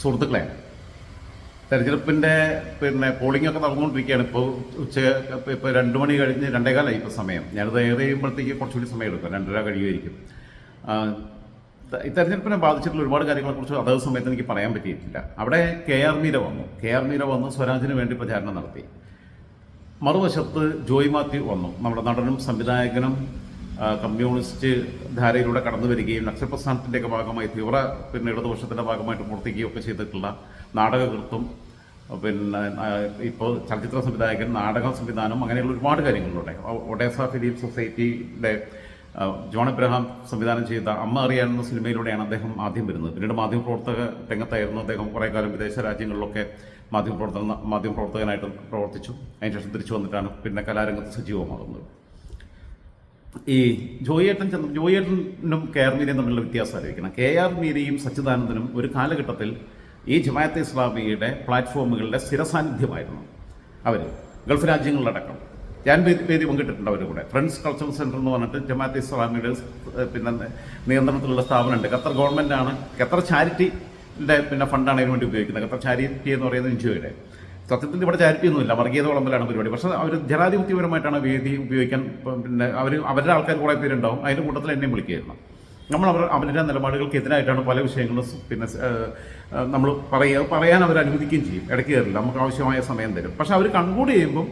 സുഹൃത്തുക്കളെ തെരഞ്ഞെടുപ്പിന്റെ പിന്നെ പോളിംഗ് ഒക്കെ നടന്നുകൊണ്ടിരിക്കുകയാണ്. ഇപ്പോൾ ഉച്ച ഇപ്പോൾ രണ്ട് മണി കഴിഞ്ഞ് രണ്ടേകാലായി ഇപ്പോൾ സമയം. ഞാനത് ഏറെ ചെയ്യുമ്പോഴത്തേക്ക് കുറച്ചുകൂടി സമയം എടുക്കും. രണ്ടര കഴിയുമായിരിക്കും. ഈ തെരഞ്ഞെടുപ്പിനെ ബാധിച്ചിട്ടുള്ള ഒരുപാട് കാര്യങ്ങളെക്കുറിച്ച് അതേ സമയത്ത് എനിക്ക് പറയാൻ പറ്റിയിട്ടില്ല. അവിടെ കെ ആർ മീര വന്നു. കെ ആർ മീര വന്ന് സ്വരാജിന് വേണ്ടി പ്രചാരണം നടത്തി. മറുവശത്ത് ജോയ് മാത്യു വന്നു. നമ്മുടെ നടനും സംവിധായകനും കമ്മ്യൂണിസ്റ്റ് ധാരയിലൂടെ കടന്നു വരികയും നക്സൽ ഭാഗമായി തീവ്ര പിന്നെ ഇടതുപക്ഷത്തിന്റെ ഭാഗമായിട്ട് പ്രവർത്തിക്കുകയും ഒക്കെ ചെയ്തിട്ടുള്ള നാടകകൃത്തും പിന്നെ ഇപ്പോൾ ചലച്ചിത്ര സംവിധായകൻ നാടക സംവിധാനം അങ്ങനെയുള്ള ഒരുപാട് കാര്യങ്ങളുണ്ട്. ഒ- ഒഡേസ ഫിലിം സൊസൈറ്റിയുടെ ജോൺ എബ്രഹാം സംവിധാനം ചെയ്ത അമ്മ അറിയാവുന്ന സിനിമയിലൂടെയാണ് അദ്ദേഹം ആദ്യം വരുന്നത്. പിന്നീട് മാധ്യമപ്രവർത്തക രംഗത്തായിരുന്നു അദ്ദേഹം കുറേ കാലം വിദേശ രാജ്യങ്ങളിലൊക്കെ മാധ്യമപ്രവർത്തന മാധ്യമപ്രവർത്തകനായിട്ട് പ്രവർത്തിച്ചു. അതിനുശേഷം തിരിച്ചു വന്നിട്ടാണ് പിന്നെ കലാരംഗത്ത് സജീവമാകുന്നത്. ഈ ജോയേട്ടൻ ചന്ദ്ര ജോയേട്ടനും കെ ആർ മീരയും തമ്മിലുള്ള വ്യത്യാസം ആലോചിക്കണം. കെ ആർ മീരയും സച്ചിദാനന്ദനും ഒരു കാലഘട്ടത്തിൽ ഈ ജമാഅത്തെ ഇസ്ലാമിയുടെ പ്ലാറ്റ്ഫോമുകളുടെ സ്ഥിരസാന്നിധ്യമായിരുന്നു അവർ ഗൾഫ് രാജ്യങ്ങളിലടക്കം ഞാൻ വേദി പങ്കിട്ടിട്ടുണ്ട് അവരുടെ കൂടെ. ഫ്രണ്ട്സ് കൾച്ചറൽ സെന്റർ എന്ന് പറഞ്ഞിട്ട് ജമാഅത്തെ ഇസ്ലാമിയുടെ പിന്നെ നിയന്ത്രണത്തിലുള്ള സ്ഥാപനമുണ്ട്. ഖത്തർ ഗവൺമെന്റാണ് ഖത്തർ ചാരിറ്റിയുടെ പിന്നെ ഫണ്ടാണ് അതിനുവേണ്ടി ഉപയോഗിക്കുന്നത്. ഖത്തർ ചാരിറ്റി എന്ന് പറയുന്നത് എൻ എൻജിഒയുടെ സത്യത്തിൽ ഇവിടെ ചാരിറ്റി ഒന്നുമില്ല. വർഗീയത വിളമ്പലാണ് പരിപാടി. പക്ഷേ അവർ ജനാധിപത്യപരമായിട്ടാണ് വേദി ഉപയോഗിക്കാൻ പിന്നെ അവർ അവരുടെ ആൾക്കാർ കുറേ പേരുണ്ടാവും. അതിന്റെ കൂട്ടത്തിൽ എന്നെയും വിളിക്കുകയായിരുന്നു. നമ്മൾ അവർ അവരുടെ നിലപാടുകൾക്ക് എതിരായിട്ടാണ് പല വിഷയങ്ങളും പിന്നെ നമ്മൾ പറയുക പറയാൻ അവർ അനുവദിക്കുകയും ചെയ്യും. ഇടയ്ക്ക് കയറില്ല. നമുക്ക് ആവശ്യമായ സമയം തരും. പക്ഷേ അവർ കൺക്ലൂഡ് ചെയ്യുമ്പം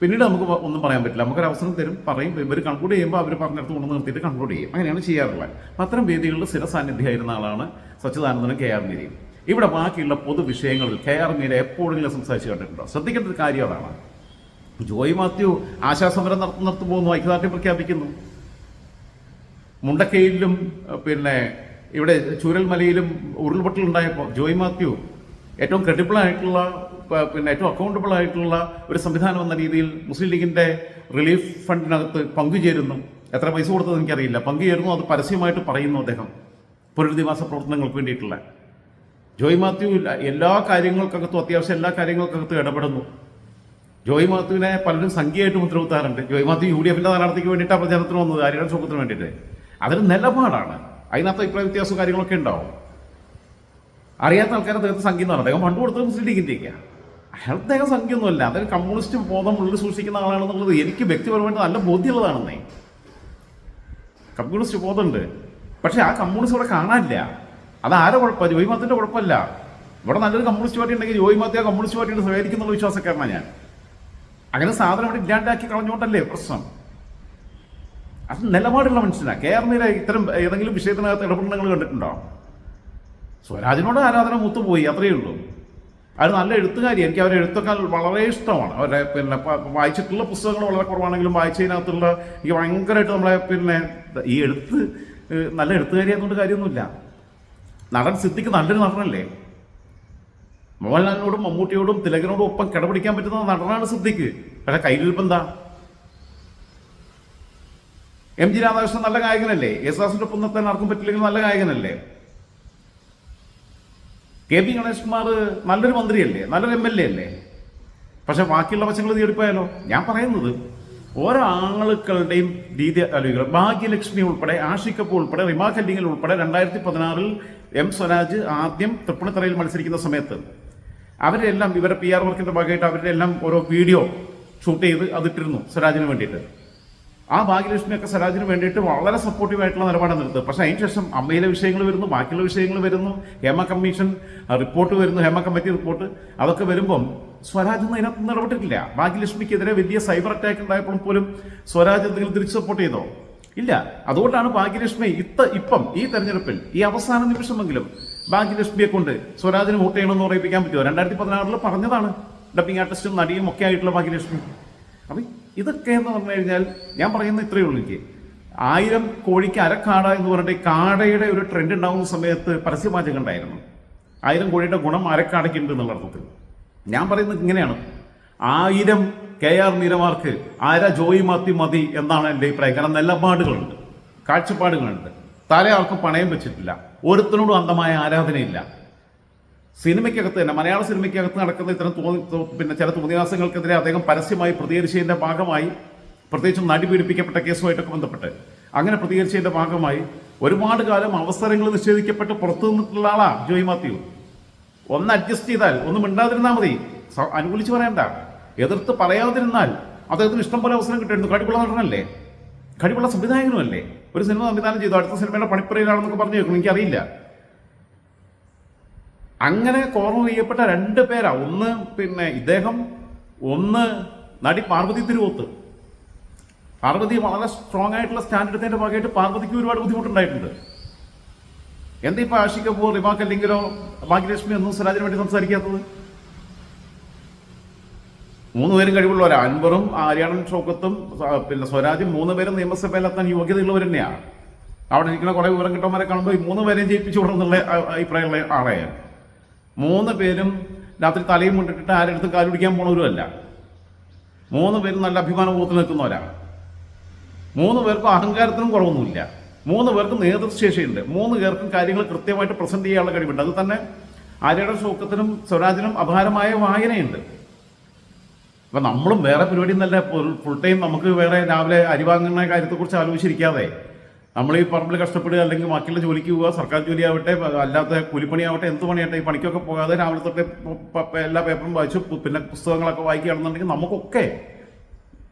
പിന്നീട് നമുക്ക് ഒന്നും പറയാൻ പറ്റില്ല. നമുക്കൊരു അവസരം തരും പറയും. ഇവർ കൺക്ലൂഡ് ചെയ്യുമ്പോൾ അവർ പറഞ്ഞിടത്ത് കൊണ്ടു നിർത്തിയിട്ട് കൺക്ലൂഡ് ചെയ്യും. അങ്ങനെയാണ് ചെയ്യാറുള്ളത്. അപ്പം അത്തരം വേദികളിൽ സ്ഥിര സാന്നിധ്യമായിരുന്ന ആളാണ് സച്ചിദാനന്ദനും കെ ആർ മീരയും ഇവിടെ ബാക്കിയുള്ള പൊതുവിഷയങ്ങളിൽ കെ ആർ മീര എപ്പോഴെങ്കിലും സംസാരിച്ച് കണ്ടിട്ടുണ്ടോ? ശ്രദ്ധിക്കേണ്ട ഒരു കാര്യം അതാണ്. ജോയി മാത്യു ആശാസമരം നടത്തു നടത്തു പോകുന്നു ഐക്യദാർഢ്യം പ്രഖ്യാപിക്കുന്നു. മുണ്ടക്കയിലും പിന്നെ ഇവിടെ ചൂരൽമലയിലും ഉരുൾപൊട്ടലുണ്ടായപ്പോൾ ജോയി മാത്യു ഏറ്റവും ക്രെഡിബിൾ ആയിട്ടുള്ള പിന്നെ ഏറ്റവും അക്കൗണ്ടബിൾ ആയിട്ടുള്ള ഒരു സംവിധാനം എന്ന രീതിയിൽ മുസ്ലിം ലീഗിന്റെ റിലീഫ് ഫണ്ടിനകത്ത് പങ്കുചേരുന്നു. എത്ര പൈസ കൊടുത്തത് എനിക്കറിയില്ല. പങ്കുചേരുന്നു അത് പരസ്യമായിട്ട് പറയുന്നു അദ്ദേഹം. പുനരധിവാസ പ്രവർത്തനങ്ങൾക്ക് വേണ്ടിയിട്ടുള്ള. ജോയ് മാത്യു എല്ലാ കാര്യങ്ങൾക്കകത്തും അത്യാവശ്യം എല്ലാ കാര്യങ്ങൾക്കകത്തും ഇടപെടുന്നു. ജോയ് മാത്യുവിനെ പലരും സംഖ്യയായിട്ട് മുദ്രകുത്താറുണ്ട്. ജോയ് മാത്യു യു ഡി എഫിന്റെ സ്ഥാനാർത്ഥിക്ക് വേണ്ടിയിട്ടാണ് പ്രചാരണത്തിന് വന്നത് ആര്യയുടെ സുഖത്തിന് വേണ്ടിയിട്ട്. അതൊരു നിലപാടാണ്. അതിനകത്ത് അഭിപ്രായ വ്യത്യാസവും കാര്യങ്ങളൊക്കെ ഉണ്ടാവും. അറിയാത്ത ആൾക്കാരെ അദ്ദേഹത്തെ സംഖ്യ എന്ന് അദ്ദേഹം പണ്ട് കൊടുത്തത് മുസ്ലിം ലീഗിന്റെയൊക്കെയാണ് അയാൾ അദ്ദേഹം സംഖ്യയൊന്നുമല്ല. അതൊരു കമ്മ്യൂണിസ്റ്റ് ബോധം ഉള്ളിൽ സൂക്ഷിക്കുന്ന ആളാണെന്നുള്ളത് എനിക്ക് വ്യക്തിപരമായിട്ട് നല്ല ബോധ്യമുള്ളതാണെന്നേ. കമ്മ്യൂണിസ്റ്റ് ബോധമുണ്ട്. പക്ഷേ ആ കമ്മ്യൂണിസ്റ്റ് ഇവിടെ കാണാനില്ല. അത് ആരെ കുഴപ്പമില്ല? ജോയ് മാത്തിന്റെ കുഴപ്പമില്ല. ഇവിടെ നല്ലൊരു കമ്മ്യൂണിസ്റ്റ് പാർട്ടി ഉണ്ടെങ്കിൽ ജോയിമത്തെ മാത്തി കമ്മ്യൂണിസ്റ്റ് പാർട്ടിയുടെ സഹകരിക്കുന്നുള്ള വിശ്വാസക്കാരനാണ് ഞാൻ. അങ്ങനെ സാധനം ഇവിടെ ഇല്ലാണ്ടാക്കി കളഞ്ഞുകൊണ്ടല്ലേ പ്രശ്നം? അത് നിലപാടുള്ള മനുഷ്യനാണ് കേരളത്തിലെ ഇത്തരം ഏതെങ്കിലും വിഷയത്തിനകത്ത് ഇടപെടലുകൾ കണ്ടിട്ടുണ്ടോ? സ്വരാജിനോട് ആരാധന മൂത്തുപോയി അത്രയേ ഉള്ളൂ. അത് നല്ല എഴുത്തുകാരി എനിക്ക് അവരെ എഴുത്തൊക്കെ വളരെ ഇഷ്ടമാണ്. അവരുടെ പിന്നെ വായിച്ചിട്ടുള്ള പുസ്തകങ്ങൾ വളരെ കുറവാണെങ്കിലും വായിച്ചതിനകത്തുള്ള എനിക്ക് ഭയങ്കരമായിട്ട് നമ്മളെ പിന്നെ ഈ എഴുത്ത് നല്ല എഴുത്തുകാരി ആയതുകൊണ്ട് കാര്യമൊന്നുമില്ല. നടൻ സിദ്ദിഖ് നല്ലൊരു നടനല്ലേ? മോഹൻലാലിനോടും മമ്മൂട്ടിയോടും തിലകനോടും ഒപ്പം കിടപിടിക്കാൻ പറ്റുന്ന നടനാണ് സിദ്ദിഖ്. പക്ഷെ കയ്യിലിപ്പം എന്താ? എം ജി രാധാകൃഷ്ണൻ നല്ല ഗായകനല്ലേ? യേശുദാസിന്റെ ഒപ്പം നിർത്താൻ ആർക്കും പറ്റില്ലെങ്കിൽ നല്ല ഗായകനല്ലേ? കെ പി ഗണേഷ് കുമാർ നല്ലൊരു മന്ത്രിയല്ലേ? നല്ലൊരു എം എൽ എ അല്ലേ? പക്ഷെ ബാക്കിയുള്ള വശങ്ങൾ തീർപ്പായാലോ? ഞാൻ പറയുന്നത് ഓരോ ആളുകളുടെയും രീതി ആലോചിക്കണം ഭാഗ്യലക്ഷ്മി ഉൾപ്പെടെ ആഷിക്കപ്പ് ഉൾപ്പെടെ റിമാ ഹെൽഡിങ്ങിൽ ഉൾപ്പെടെ രണ്ടായിരത്തി പതിനാറിൽ എം സ്വരാജ് ആദ്യം തൃപ്പണിത്തറയിൽ മത്സരിക്കുന്ന സമയത്ത് അവരെല്ലാം ഇവരെ പി ആർ വർക്കിന്റെ ഭാഗമായിട്ട് അവരുടെ എല്ലാം ഓരോ വീഡിയോ ഷൂട്ട് ചെയ്ത് അതിട്ടിരുന്നു സ്വരാജിന് വേണ്ടിയിട്ട്. ആ ഭാഗ്യലക്ഷ്മിയൊക്കെ സ്വരാജിന് വേണ്ടിയിട്ട് വളരെ സപ്പോർട്ടീവ് ആയിട്ടുള്ള നിലപാടാണ് എടുത്തത്. പക്ഷേ അതിന് ശേഷം അമ്മയിലെ വിഷയങ്ങൾ വരുന്നു ബാക്കിയുള്ള വിഷയങ്ങൾ വരുന്നു ഹേമ കമ്മീഷൻ റിപ്പോർട്ട് വരുന്നു ഹേമ കമ്മിറ്റി റിപ്പോർട്ട് അതൊക്കെ വരുമ്പം സ്വരാജ് ഒന്നും അതിനകത്ത് ഇടപെട്ടിട്ടില്ല ഭാഗ്യലക്ഷ്മിക്കെതിരെ വലിയ സൈബർ അറ്റാക്ക് ഉണ്ടായപ്പോൾ പോലും സ്വരാജ് എന്തെങ്കിലും തിരിച്ചു സപ്പോർട്ട് ചെയ്തോ? ഇല്ല. അതുകൊണ്ടാണ് ഭാഗ്യലക്ഷ്മി ഇത്ത ഇപ്പം ഈ തെരഞ്ഞെടുപ്പിൽ ഈ അവസാന നിമിഷമെങ്കിലും ഭാഗ്യലക്ഷ്മിയെ കൊണ്ട് സ്വരാജിന് വോട്ട് ചെയ്യണമെന്ന് പറയിപ്പിക്കാൻ പറ്റുമോ? രണ്ടായിരത്തി പതിനാറിൽ പറഞ്ഞതാണ്. ഡബിങ് ആർട്ടിസ്റ്റും നടിയും ഒക്കെ ആയിട്ടുള്ള ഭാഗ്യലക്ഷ്മി. അപ്പം ഇതൊക്കെ എന്ന് പറഞ്ഞു കഴിഞ്ഞാൽ ഞാൻ പറയുന്ന ഇത്രയേ ഉള്ളൂ എനിക്ക്. ആയിരം കോഴിക്ക് അരക്കാട എന്ന് പറഞ്ഞിട്ട് കാടയുടെ ഒരു ട്രെൻഡ് ഉണ്ടാകുന്ന സമയത്ത് പരസ്യവാചകം ഉണ്ടായിരുന്നു. ആയിരം കോഴിയുടെ ഗുണം അരക്കാടയ്ക്ക് ഉണ്ട് എന്നുള്ള അർത്ഥത്തിൽ. ഞാൻ പറയുന്നത് ഇങ്ങനെയാണ്. ആയിരം കെ ആർ മീരമാർക്ക് ആര ജോയി മാത്തി മതി എന്നാണ് എന്റെ അഭിപ്രായം. കാരണം നിലപാടുകളുണ്ട് കാഴ്ചപ്പാടുകളുണ്ട്. തല ആർക്കും പണയം വെച്ചിട്ടില്ല. ഒരുത്തിനോടും അന്തമായ ആരാധനയില്ല. സിനിമയ്ക്കകത്ത് തന്നെ മലയാള സിനിമയ്ക്കകത്ത് നടക്കുന്ന ഇത്തരം തോന്നി പിന്നെ ചില തോന്നിയാസങ്ങൾക്കെതിരെ അദ്ദേഹം പരസ്യമായി പ്രതികരിച്ചതിന്റെ ഭാഗമായി പ്രത്യേകിച്ചും നടി പീഡിപ്പിക്കപ്പെട്ട കേസുമായിട്ടൊക്കെ ബന്ധപ്പെട്ട്. അങ്ങനെ പ്രതികരിച്ചതിന്റെ ഭാഗമായി ഒരുപാട് കാലം അവസരങ്ങൾ നിഷേധിക്കപ്പെട്ട് പുറത്തു നിന്നിട്ടുള്ള ആളാ ജോയി മാത്യു. ഒന്ന് അഡ്ജസ്റ്റ് ചെയ്താൽ ഒന്ന് മിണ്ടാതിരുന്നാൽ മതി. അനുകൂലിച്ച് പറയണ്ട. എതിർത്ത് പറയാതിരുന്നാൽ അദ്ദേഹത്തിന് ഇഷ്ടം പോലെ അവസരം കിട്ടിയിരുന്നു കടിപ്പുള്ള നടനല്ലേ? കഴിവുള്ള സംവിധായകനുമല്ലേ? ഒരു സിനിമ സംവിധാനം ചെയ്തു. അടുത്ത സിനിമയുടെ പണിപ്പുരയിലാണെന്നൊക്കെ പറഞ്ഞു കേൾക്കും എനിക്കറിയില്ല. അങ്ങനെ കോർണർ ചെയ്യപ്പെട്ട രണ്ട് പേരാ. ഒന്ന് പിന്നെ ഇദ്ദേഹം ഒന്ന് നടി പാർവതി തിരുവോത്ത്. പാർവതി വളരെ സ്ട്രോങ് ആയിട്ടുള്ള സ്റ്റാൻഡ് എടുത്തതിന്റെ ഭാഗമായിട്ട് പാർവതിക്ക് ഒരുപാട് ബുദ്ധിമുട്ടുണ്ടായിട്ടുണ്ട്. എന്താ ഇപ്പൊ ആഷിക് കപൂർ റിമാക്ക് അല്ലെങ്കിലോ ഭാഗ്യലക്ഷ്മി ഒന്നും സ്വരാജിന് വേണ്ടി സംസാരിക്കാത്തത്? മൂന്ന് പേരും കഴിവുള്ളവരാ. അൻവറും ആര്യാണൻ ഷോക്കത്തും പിന്നെ സ്വരാജും മൂന്ന് പേരും നിയമസഭയിലെത്താൻ യോഗ്യതയുള്ളവർ തന്നെയാണ് അവിടെ ഇരിക്കുന്ന കുറെ വിവരം കിട്ടന്മാരെ കാണുമ്പോൾ ഈ മൂന്ന് പേരെയും ജയിപ്പിച്ചു വിടണമെന്നുള്ള അഭിപ്രായമുള്ള ആളെയാണ്. മൂന്ന് പേരും രാത്രി തലയും കൊണ്ടിട്ടിട്ട് ആരെടുത്തും കാലുപിടിക്കാൻ പോണവരുമല്ല മൂന്ന് പേരും നല്ല അഭിമാനബോധത്തിൽ നിൽക്കുന്നവരാണ് മൂന്ന് പേർക്കും അഹങ്കാരത്തിനും കുറവൊന്നുമില്ല. മൂന്ന് പേർക്കും നേതൃശേഷിയുണ്ട് മൂന്ന് പേർക്കും കാര്യങ്ങൾ കൃത്യമായിട്ട് പ്രസന്റ് ചെയ്യാനുള്ള കഴിവുണ്ട്. അത് തന്നെ ആര്യയുടെ ഷോക്കത്തിനും സ്വരാജിനും അപാരമായ വായനയുണ്ട്. അപ്പൊ നമ്മളും വേറെ പരിപാടി എന്നല്ല ഫുൾ ടൈം നമുക്ക് വേറെ രാവിലെ അരി വാങ്ങുന്ന കാര്യത്തെക്കുറിച്ച് ആലോചിച്ചിരിക്കാതെ നമ്മൾ ഈ പറമ്പിൽ കഷ്ടപ്പെടുക അല്ലെങ്കിൽ ബാക്കിയുള്ള ജോലിക്ക് പോവുക സർക്കാർ ജോലി ആവട്ടെ അല്ലാത്ത കൂലിപ്പണിയാവട്ടെ എന്ത് പണിയാവട്ടെ ഈ പണിക്കൊക്കെ പോകാതെ രാവിലെ തൊട്ട് എല്ലാ പേപ്പറും വായിച്ചു പിന്നെ പുസ്തകങ്ങളൊക്കെ വായിക്കുകയാണെന്നുണ്ടെങ്കിൽ നമുക്കൊക്കെ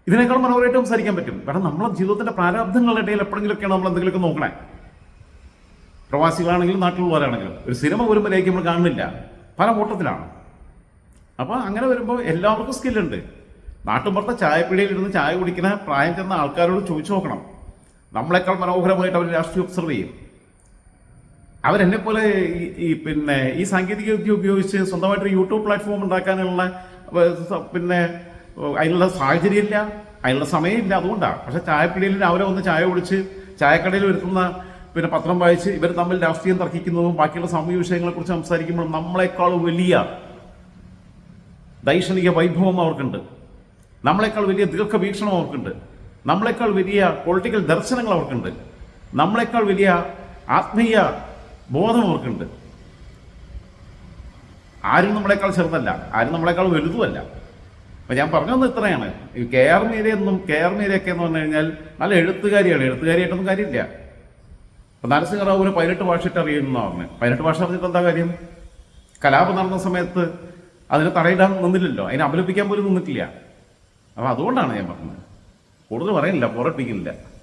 ഇതിനേക്കാൾ മനോഹരമായിട്ട് സംസാരിക്കാൻ പറ്റും. കാരണം നമ്മളെ ജീവിതത്തിന്റെ പ്രാരാബ്ദങ്ങളുടെ ഇടയിൽ എപ്പോഴെങ്കിലൊക്കെയാണ് നമ്മൾ എന്തെങ്കിലുമൊക്കെ നോക്കണേ. പ്രവാസികളാണെങ്കിലും നാട്ടിലുള്ളവരാണെങ്കിലും. ഒരു സിനിമ വരുമ്പോഴേക്ക് നമ്മൾ കാണുന്നില്ല. പല കൂട്ടത്തിലാണ് അപ്പോൾ അങ്ങനെ വരുമ്പോൾ എല്ലാവർക്കും സ്കില്ലുണ്ട് നാട്ടുമ്പുറത്തെ ചായപ്പിടിയിൽ ഇരുന്ന് ചായ കുടിക്കുന്ന പ്രായം ചെന്ന ആൾക്കാരോട് ചോദിച്ചു നോക്കണം. നമ്മളെക്കാൾ മനോഹരമായിട്ട് അവർ രാഷ്ട്രീയം ഒബ്സർവ് ചെയ്യും. അവരെന്നെ പോലെ ഈ- പിന്നെ ഈ സാങ്കേതിക വിദ്യ ഉപയോഗിച്ച് സ്വന്തമായിട്ട് യൂട്യൂബ് പ്ലാറ്റ്ഫോം ഉണ്ടാക്കാനുള്ള പിന്നെ അതിനുള്ള സാഹചര്യമില്ല അതിനുള്ള സമയമില്ല അതുകൊണ്ടാണ്. പക്ഷെ ചായപ്പിടിയിൽ രാവിലെ ഒന്ന് ചായ കുടിച്ച് ചായക്കടയിൽ വരുത്തുന്ന പിന്നെ പത്രം വായിച്ച് ഇവർ തമ്മിൽ രാഷ്ട്രീയം തർക്കിക്കുന്നതും ബാക്കിയുള്ള സാമൂഹ്യ വിഷയങ്ങളെക്കുറിച്ച് സംസാരിക്കുമ്പോൾ നമ്മളെക്കാൾ വലിയ ദൈക്ഷണിക വൈഭവം അവർക്കുണ്ട്. നമ്മളെക്കാൾ വലിയ ദീർഘവീക്ഷണം അവർക്കുണ്ട്. നമ്മളെക്കാൾ വലിയ പൊളിറ്റിക്കൽ ദർശനങ്ങൾ അവർക്കുണ്ട്. നമ്മളെക്കാൾ വലിയ ആത്മീയ ബോധം അവർക്കുണ്ട്. ആരും നമ്മളെക്കാൾ ചെറുതല്ല ആരും നമ്മളെക്കാൾ വലുതുമല്ല. അപ്പൊ ഞാൻ പറഞ്ഞത് ഇത്രയാണ്. ഈ കെ ആർ മീരയൊന്നും കെ ആർ മീരയൊക്കെ എന്ന് പറഞ്ഞു കഴിഞ്ഞാൽ നല്ല എഴുത്തുകാരിയാണ്. എഴുത്തുകാരിയായിട്ടൊന്നും കാര്യമില്ല. ഇപ്പൊ നരസിംഹറാവുവിന് പതിനെട്ട് ഭാഷയിട്ട് അറിയുന്ന പറഞ്ഞു പതിനെട്ട് ഭാഷ അറിഞ്ഞിട്ട് എന്താ കാര്യം? കലാപം നടന്ന സമയത്ത് അതിനെ തടയിടാൻ നിന്നില്ലല്ലോ. അതിനെ അപലപിക്കാൻ പോലും നിന്നിട്ടില്ല. അപ്പൊ അതുകൊണ്ടാണ് ഞാൻ പറഞ്ഞത്. കൂടുതൽ പറയുന്നില്ല പുറപ്പിക്കില്ല